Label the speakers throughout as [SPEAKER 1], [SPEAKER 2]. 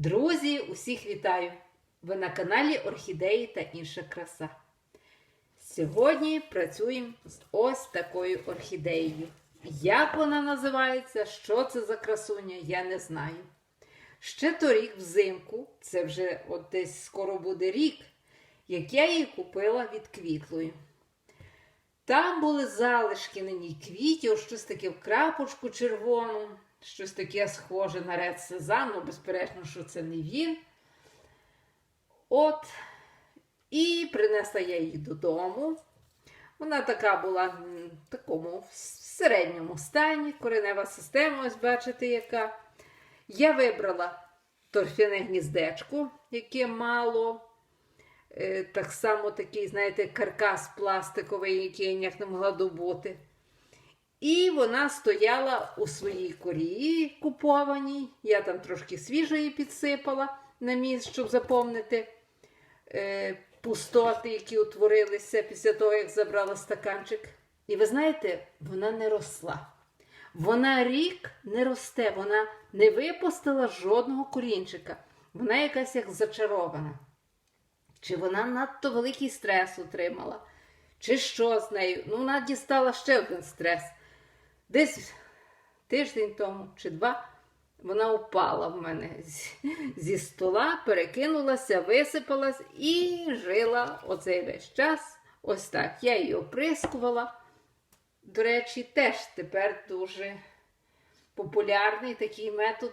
[SPEAKER 1] Друзі, усіх вітаю! Ви на каналі Орхідеї та інша краса. Сьогодні працюємо з ось такою орхідеєю. Як вона називається, що це за красуня, я не знаю. Ще торік взимку, це вже от десь скоро буде рік, як я її купила від квітлою. Там були залишки на ній квітів, щось таке в крапочку червону, щось таке схоже на ред сезам, ну, безперечно, що це не він. От, і принесла я її додому. Вона така була в такому середньому стані, коренева система, ось бачите, яка. Я вибрала торфяне гніздечко, яке мало. Е, Так само такий, знаєте, каркас пластиковий, який я ніяк не могла добути. І вона стояла у своїй корії купованій. Я там трошки свіжої підсипала на місць, щоб заповнити е, пустоти, які утворилися після того, як забрала стаканчик. І ви знаєте, вона не росла. Вона рік не росте, вона не випустила жодного корінчика. Вона якась як зачарована. Чи вона надто великий стрес отримала, чи що з нею. Ну, вона дістала ще один стрес. Десь тиждень тому чи два вона упала в мене зі стола, перекинулася, висипалась і жила оцей весь час. Ось так. Я її оприскувала. До речі, теж тепер дуже популярний такий метод,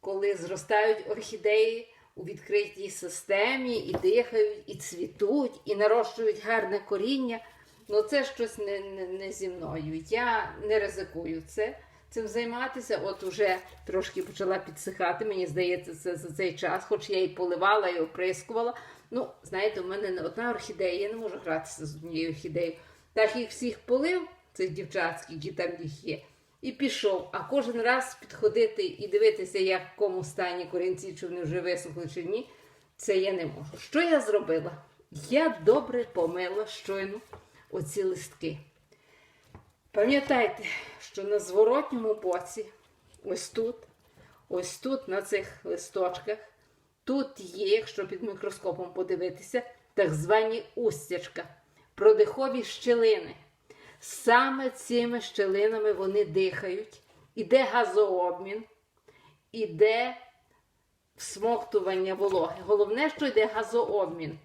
[SPEAKER 1] коли зростають орхідеї у відкритій системі, і дихають, і цвітуть, і нарощують гарне коріння. Ну, це щось не, не, не зі мною. Я не ризикую це, цим займатися. От уже трошки почала підсихати, мені здається, це за цей час, хоч я і поливала, і оприскувала. Ну, знаєте, у мене не одна орхідея, я не можу гратися з однією орхідеєю. Так їх всіх полив, цих дівчатських, які там їх є, і пішов. А кожен раз підходити і дивитися, як в якому стані корінці, чи вони вже висохли, чи ні, це я не можу. Що я зробила? Я добре помила щойно оці листки. Пам'ятайте, що на зворотньому боці, ось тут, ось тут, на цих листочках, тут є, якщо під мікроскопом подивитися, так звані устячка, продихові щелини. Саме цими щелинами вони дихають. Іде газообмін, іде всмоктування вологи. Головне, що йде газообмін.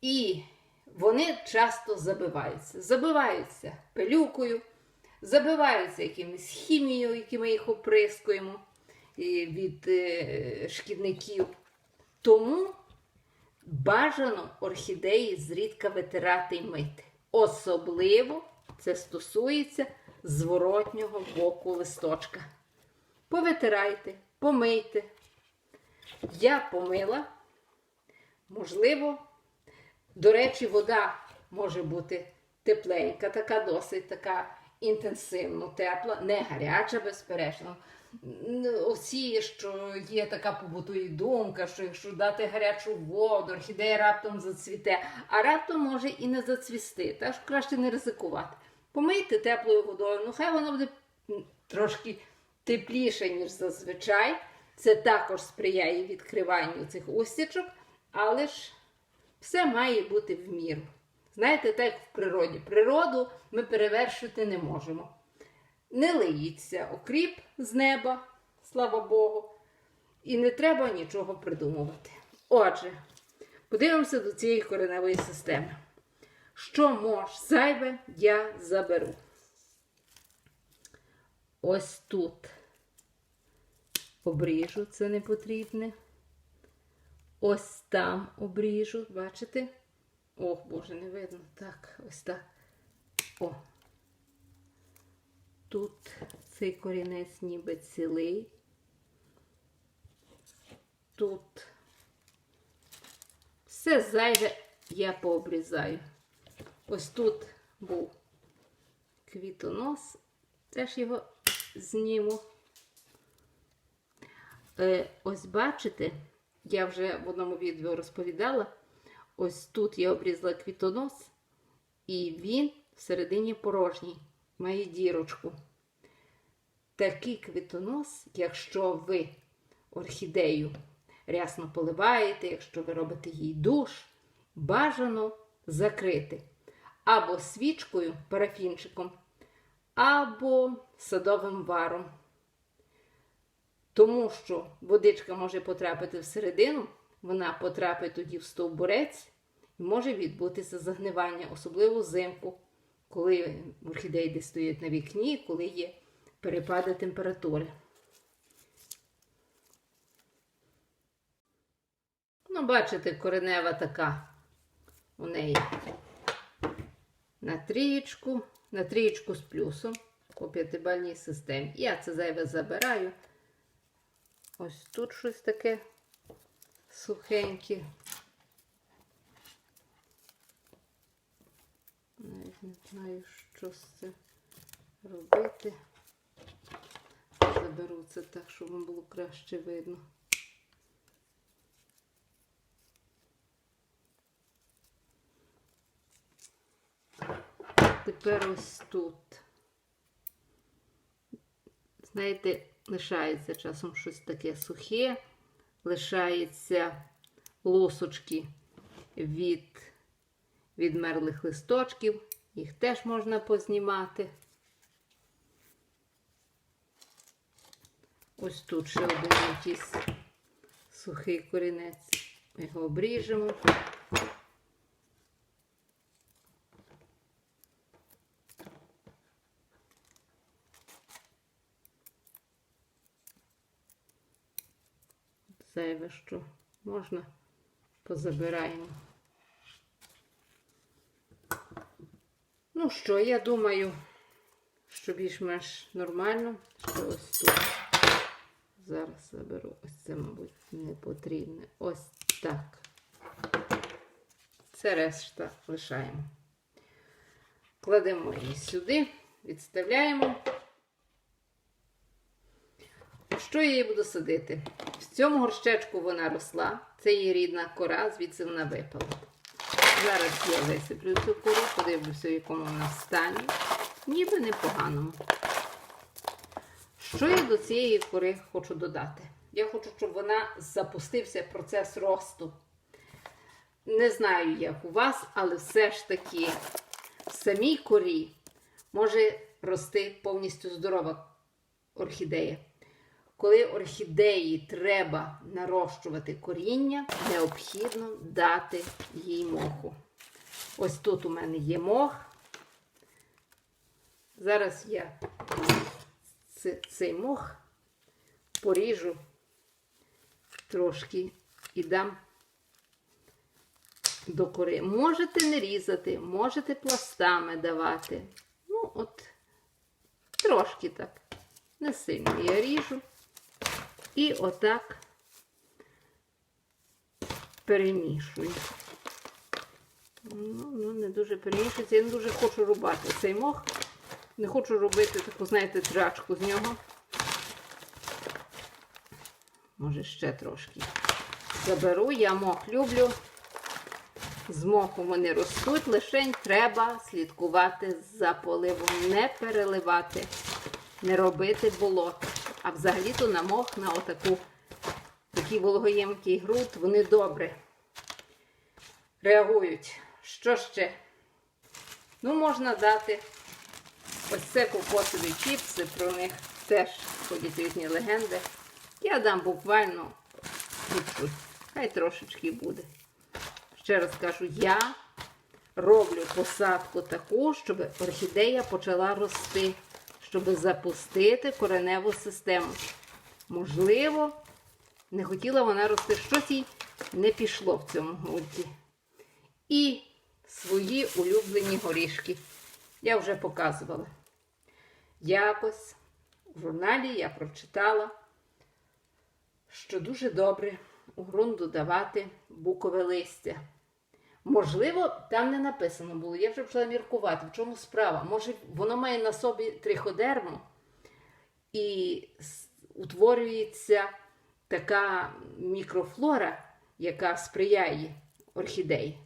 [SPEAKER 1] І вони часто забиваються. Забиваються пилюкою, забиваються якимось хімією, якими ми їх оприскуємо від е, шкідників. Тому бажано орхідеї зрідка витирати і мити. Особливо це стосується зворотнього боку листочка. Повитирайте, помийте. Я помила, можливо, до речі, вода може бути тепленька, така досить така інтенсивно тепла, не гаряча, безперечно. Оці, що є така побутує думка, що якщо дати гарячу воду, орхідея раптом зацвіте, а раптом може і не зацвісти. Так що краще не ризикувати. Помийте теплою водою, ну хай воно буде трошки тепліше, ніж зазвичай. Це також сприяє відкриванню цих устічок, але ж все має бути в міру. Знаєте, так як в природі. Природу ми перевершити не можемо. Не лиється окріп з неба, слава Богу, і не треба нічого придумувати. Отже, подивимося до цієї кореневої системи. Що мож зайве, я заберу. Ось тут обріжу, це не потрібне. Ось там обріжу, бачите? Ох, Боже, не видно. Так, ось так. О. Тут цей корінець ніби цілий. Тут все зайве я пообрізаю. Ось тут був квітонос, теж його зніму. Е, ось бачите, я вже в одному відео розповідала. Ось тут я обрізала квітонос, і він всередині порожній, має дірочку. Такий квітонос, якщо ви орхідею рясно поливаєте, якщо ви робите їй душ, бажано закрити або свічкою, парафінчиком, або садовим варом. Тому що водичка може потрапити всередину, вона потрапить тоді в стовбурець і може відбутися загнивання, особливо взимку, коли орхідеї десь стоять на вікні, коли є перепади температури. Ну, бачите, коренева така у неї на трієчку, на трієчку з плюсом по п'ятибальній системі. Я це зайве забираю. Ось тут щось таке сухеньке. Навіть не знаю, що з це робити. Заберу це так, щоб вам було краще видно. Тепер ось тут. Знаєте, лишається часом щось таке сухе, лишається лосочки від відмерлих листочків. Їх теж можна познімати. Ось тут ще один якийсь сухий корінець. Ми його обріжемо. Зайве, що можна, позабираємо. Ну що, я думаю, що більш-менш нормально, що ось тут. Зараз заберу. Ось це, мабуть, не потрібне. Ось так. Це решта лишаємо. Кладемо її сюди, відставляємо. Що я її буду садити? Цьому горщечку вона росла. Це її рідна кора, звідси вона випала. Зараз я висиплю цю кору, подивлюся, в якому вона стані. Ніби непоганому. Що я до цієї кори хочу додати? Я хочу, щоб вона запустився процес росту. Не знаю, як у вас, але все ж таки в самій корі може рости повністю здорова орхідея. Коли орхідеї треба нарощувати коріння, необхідно дати їй моху. Ось тут у мене є мох. Зараз я цей мох поріжу трошки і дам до кори. Можете не різати, можете пластами давати. Ну, от, трошки так. Не сильно я ріжу. І отак перемішую. Ну, ну, не дуже перемішується. Я не дуже хочу рубати цей мох. Не хочу робити таку, знаєте, трачку з нього. Може, ще трошки. Заберу, я мох люблю. З моху вони ростуть, лише треба слідкувати за поливом, не переливати, не робити болот. А взагалі-то на мох, на отаку такий вологоємкий ґрунт, вони добре реагують. Що ще? Ну, можна дати ось це кокосові чіпси, про них теж ходять різні легенди. Я дам буквально хай трошечки буде. Ще раз кажу, я роблю посадку таку, щоб орхідея почала рости, щоб запустити кореневу систему. Можливо, не хотіла вона рости, щось їй не пішло в цьому ґрунті. І свої улюблені горішки. Я вже показувала. Якось у журналі я прочитала, що дуже добре у ґрунт додавати букове листя. Можливо, там не написано було. Я вже почала міркувати, в чому справа. Може, воно має на собі триходерму і утворюється така мікрофлора, яка сприяє орхідеї.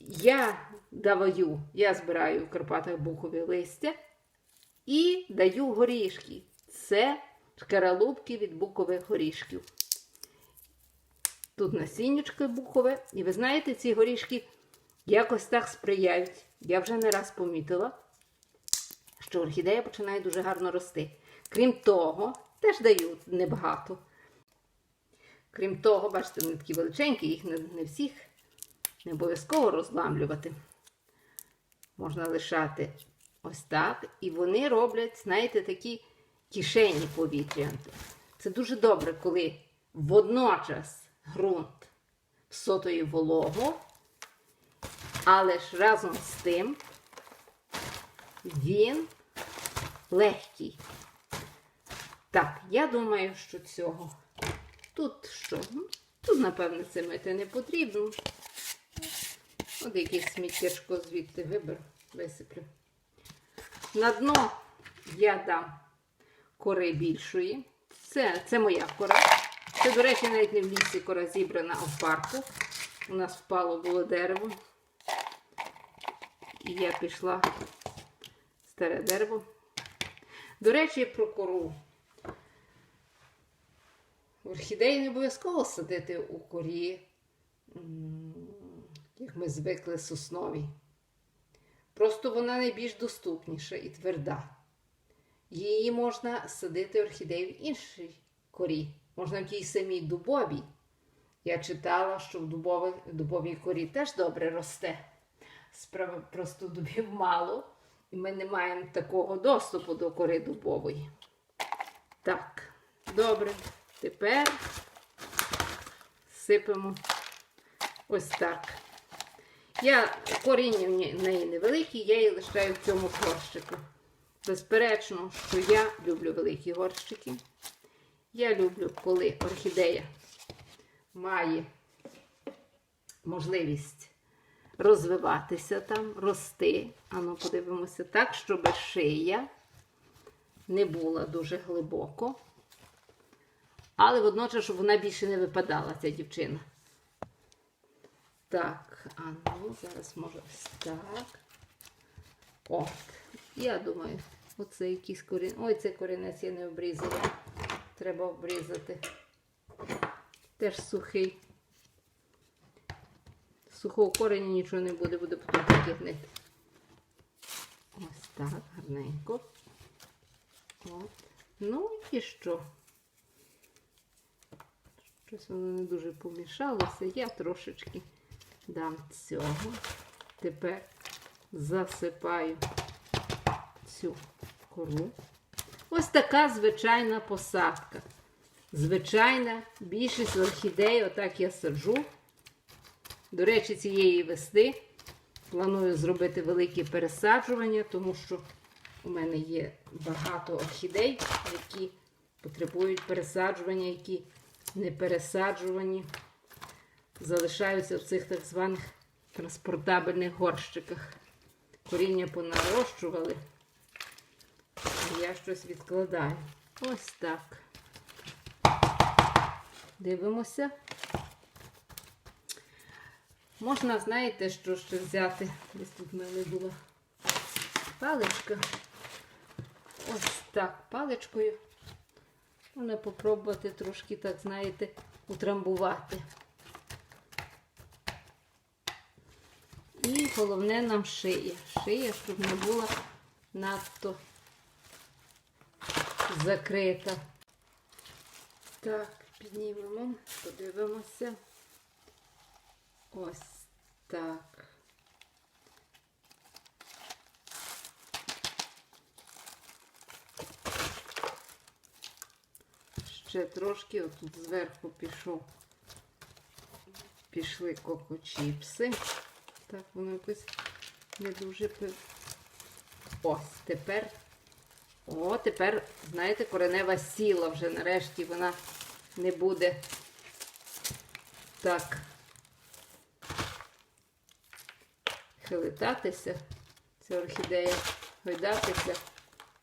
[SPEAKER 1] Я даваю, я збираю в Карпатах букові листя і даю горішки. Це шкаралупки від букових горішків. Тут насіннячко букове. І ви знаєте, ці горішки якось так сприяють. Я вже не раз помітила, що орхідея починає дуже гарно рости. Крім того, теж дають небагато. Крім того, бачите, вони такі величенькі, їх не, не всіх не обов'язково розламлювати. Можна лишати ось так. І вони роблять, знаєте, такі кишені повітря. Це дуже добре, коли водночас ґрунт всотує вологу, але ж разом з тим він легкий. Так, я думаю, що цього. Тут що? Ну, Тут, напевно, це мити не потрібно. От якесь сміттячко звідти виберу, висиплю. На дно я дам кори більшої. Це, це моя кора. Це, до речі, навіть не в лісі кора зібрана, а в парку. У нас впало було дерево. І я пішла старе дерево. До речі, про кору. Орхідеї не обов'язково садити у корі, як ми звикли соснові. Просто вона найбільш доступніша і тверда. Її можна садити орхідею в іншій корі. Можна в тій самій дубовій. Я читала, що в дубовій, дубовій корі теж добре росте. Справа просто дубів мало, і ми не маємо такого доступу до кори дубової. Так, добре. Тепер сипемо ось так. Я коріння в неї невеликі, я її лишаю в цьому горщику. Безперечно, що я люблю великі горщики. Я люблю, коли орхідея має можливість розвиватися там, рости. Ану, подивимося так, щоб шия не була дуже глибоко. Але водночас, щоб вона більше не випадала, ця дівчина. Так, а ну, зараз може ось так. От. Я думаю, оце якийсь корінь. Ой, цей корінець я не обрізала. Треба обрізати. Теж сухий. Сухого кореня нічого не буде, буде потім тільки. Ось так, гарненько. От. Ну і що? Щось воно не дуже помішалося. Я трошечки дам цього. Тепер засипаю цю кору. Ось така звичайна посадка. Звичайна, більшість орхідей, отак я саджу. До речі, цієї весни планую зробити велике пересаджування, тому що у мене є багато орхідей, які потребують пересаджування, які не пересаджувані, залишаються в цих так званих транспортабельних горщиках. Коріння понарощували, я щось відкладаю. Ось так. Дивимося. Можна, знаєте, що ще взяти? Десь тут в мене була паличка. Ось так, паличкою. Можна попробувати трошки, так, знаєте, утрамбувати. І головне нам шия. Шия, щоб не була надто закрита. Так, піднімемо, подивимося. Ось так. Ще трошки отут зверху пішов. Пішли кокочіпси. Так, воно якось не дуже Ось, тепер. О, тепер, знаєте, коренева сіла вже нарешті вона не буде так хилитатися. Ця орхідея гойдатися,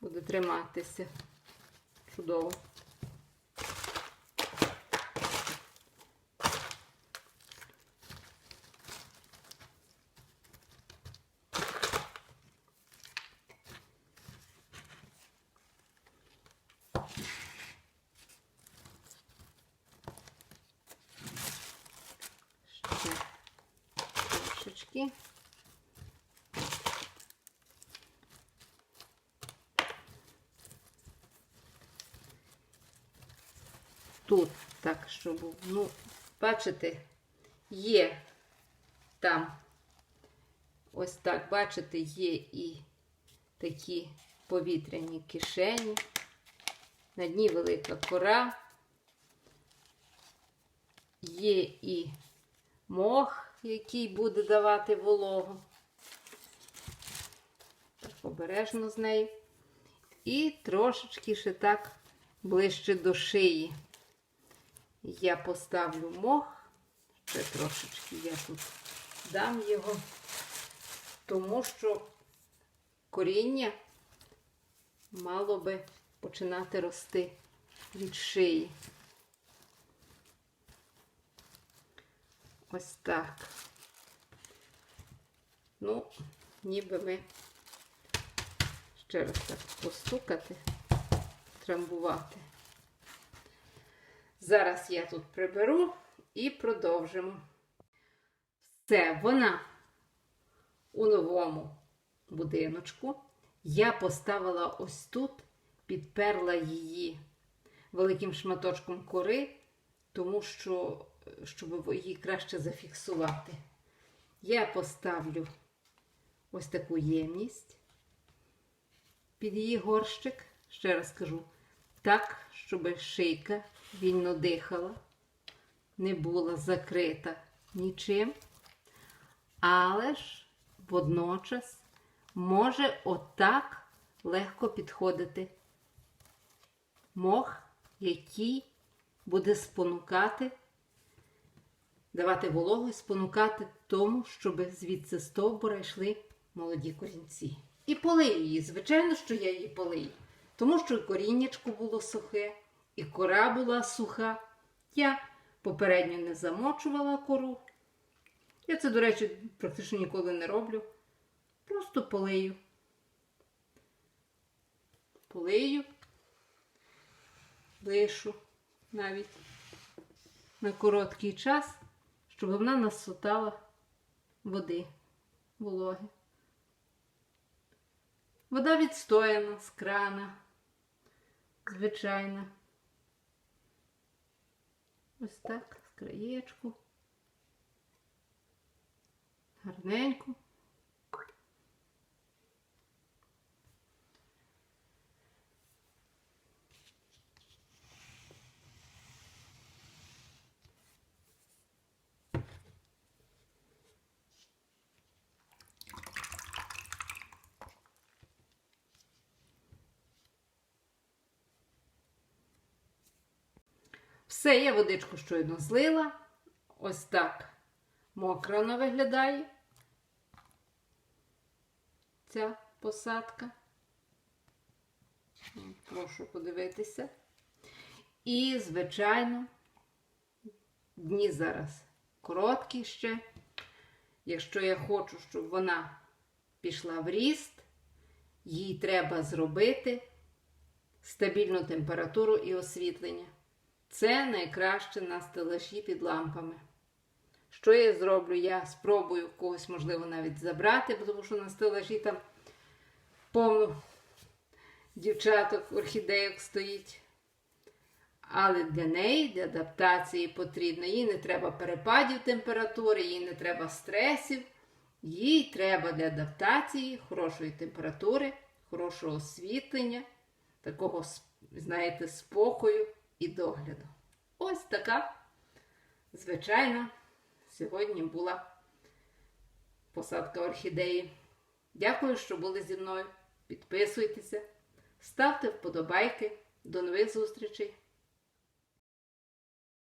[SPEAKER 1] буде триматися. Чудово. трошечки. Тут так, щоб, ну, бачите, є там, ось так, бачите, є і такі повітряні кишені. На дні велика кора. Є і мох, який буде давати вологу. Так обережно з нею. І трошечки ще так ближче до шиї. Я поставлю мох. Ще трошечки я тут дам його, тому що коріння мало би починати рости від шиї. Ось так. Ну, ніби ми ще раз так постукати, трамбувати. Зараз я тут приберу і продовжимо. Все, вона у новому будиночку. Я поставила ось тут, підперла її великим шматочком кори, тому що, щоб її краще зафіксувати. Я поставлю ось таку ємність під її горщик. Ще раз кажу, так, щоб шийка вільно дихала, не була закрита нічим, але ж водночас може отак легко підходити мох, який буде спонукати, давати вологу і спонукати тому, щоб звідси стовбура йшли молоді корінці. І полию її, звичайно, що я її полию, тому що коріннячко було сухе, і кора була суха. Я попередньо не замочувала кору. Я це, до речі, практично ніколи не роблю. Просто полию. Полию, лишу навіть на короткий час, щоб вона насотала води вологи. Вода відстояна з крана, звичайна. Ось так, з краєчку. Гарненько. Все, я водичку щойно злила. Ось так мокро вона виглядає. Ця посадка. Прошу подивитися. І, звичайно, дні зараз короткі ще. Якщо я хочу, щоб вона пішла в ріст, їй треба зробити стабільну температуру і освітлення. Це найкраще на стелажі під лампами. Що я зроблю? Я спробую когось, можливо, навіть забрати, тому що на стелажі там повно дівчаток, орхідейок стоїть. Але для неї, для адаптації потрібно. Їй не треба перепадів температури, їй не треба стресів. Їй треба для адаптації хорошої температури, хорошого освітлення, такого, знаєте, спокою і догляду. Ось така, звичайно, сьогодні була посадка орхідеї. Дякую, що були зі мною. Підписуйтеся, ставте вподобайки. До нових зустрічей!